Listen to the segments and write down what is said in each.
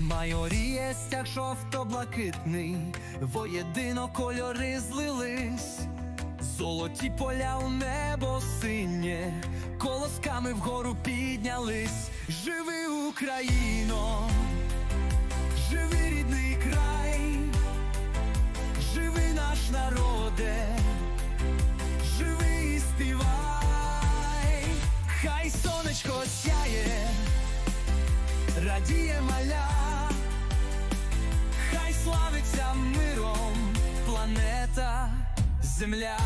Майоріє стяг жовто-блакитний, воєдино кольори злились, золоті поля у небо синє, колосками вгору піднялись. Живи Україно, живи рідний край, живи наш народе, живи співай, хай сонечко сяє радіє маля, миром планета Земля.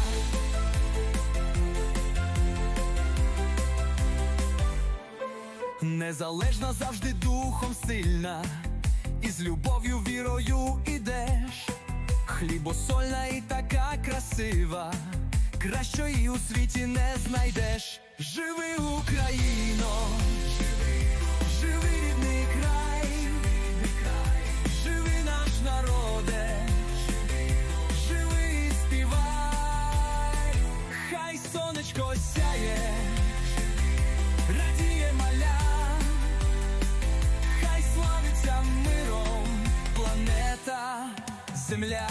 Незалежна завжди духом сильна, і з любов'ю, вірою ідеш, хлібосольна і така красива, кращої у світі не знайдеш. Живи Україно! Сонечко сяє, радіє маля, хай славиться миром планета Земля.